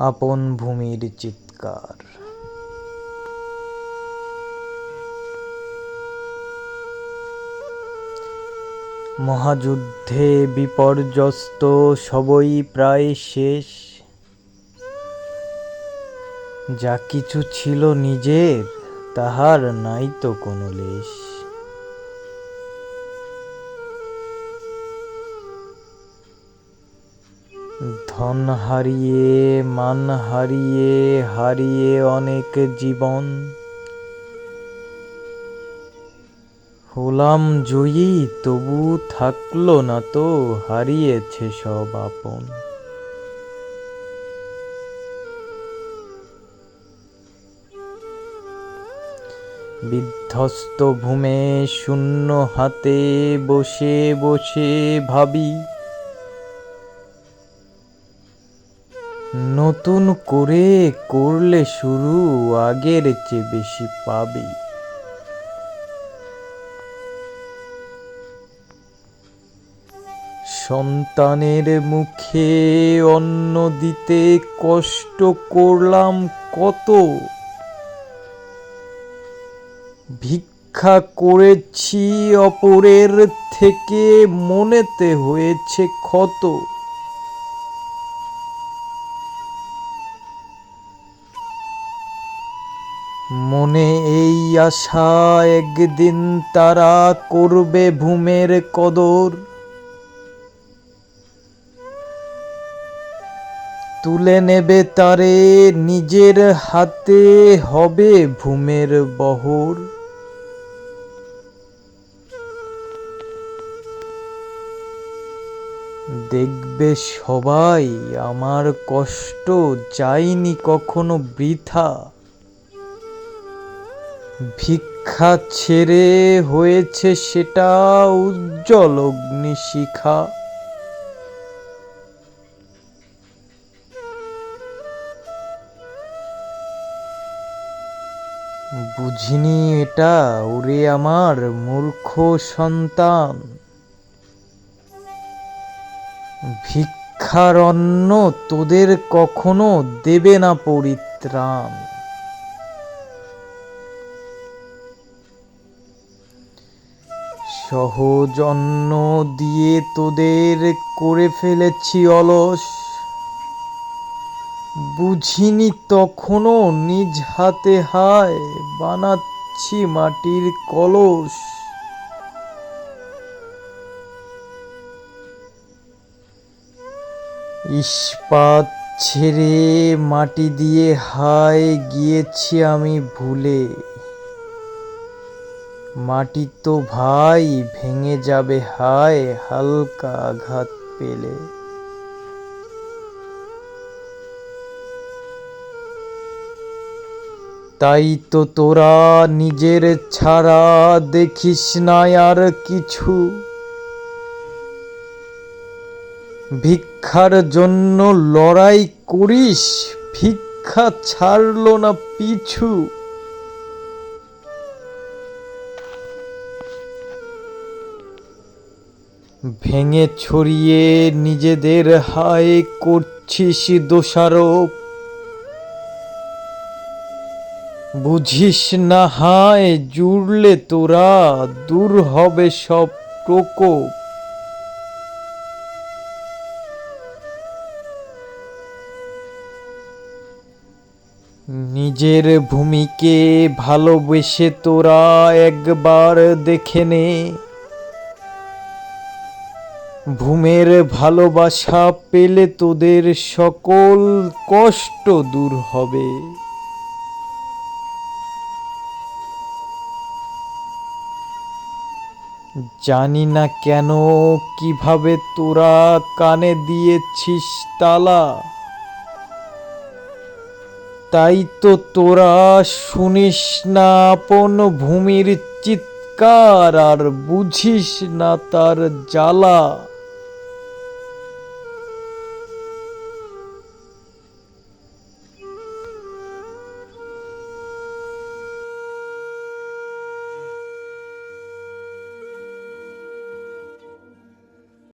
আপন ভূমির চিৎকার। মহাযুদ্ধে বিপর্যস্ত সবই প্রায় শেষ। যা কিছু ছিল নিজের, তাহার নাই তো কোনো লেশ। ধন হারিয়ে, মান হারিয়ে হারিয়ে অনেক জীবন। হলাম জয়ী, তবু থাকল না তো, হারিয়েছে সব আপন। বিধ্বস্ত ভূমে শূন্য হাতে বসে বসে ভাবি নতুন করে করলে শুরু আগের চেয়ে বেশি পাবি। সন্তানের মুখে অন্ন দিতে কষ্ট করলাম কত? ভিক্ষা করেছি অপরের থেকে মনেতে হয়েছে ক্ষত। মনে এই আশা একদিন তারা করবে ভূমের কদর। তুলে নেবে তারে নিজের হাতে হবে ভূমের বহর। দেখবে সবাই আমার কষ্ট যায়নি কখনো বৃথা। ভিক্ষা ছেড়ে হয়েছে সেটা উজ্জ্বল অগ্নিশিখা। বুঝিনি এটা, ওরে আমার মূর্খ সন্তান। ভিক্ষার অন্ন তোদের কখনো দেবে না পরিত্রাণ। সহজ অন্ন দিয়ে তোদের করে ফেলেছি অলস। বুঝিনি তখনও নিজ হাতে হায় বানাচ্ছি মাটির কলস। ইস্পাত ছেড়ে মাটি দিয়ে হায় গিয়েছি আমি ভুলে। মাটি তো ভাই, ভেঙে যাবে হায়, হালকা আঘাত পেলে। তাই তো তোরা নিজের ছাড়া দেখিস না আর কিছু। ভিক্ষার জন্য লড়াই করিস, ভিক্ষা ছাড়লো না পিছু। ভেঙে ছড়িয়ে নিজেদের হায় করছিস দোষারোপ। বুঝিস না হায়, জুড়লে তোরা দূর হবে সব প্রকোপ। নিজের ভূমিকে ভালোবেসে তোরা একবার দেখে নে। ভূমের ভালোবাসা পেলে তোদের সকল কষ্ট দূর হবে। জানি না কেন কীভাবে তোরা কানে দিয়েছিস তালা। তাই তো তোরা শুনিস না আপন ভূমির চিৎকার আর বুঝিস না তার জ্বালা।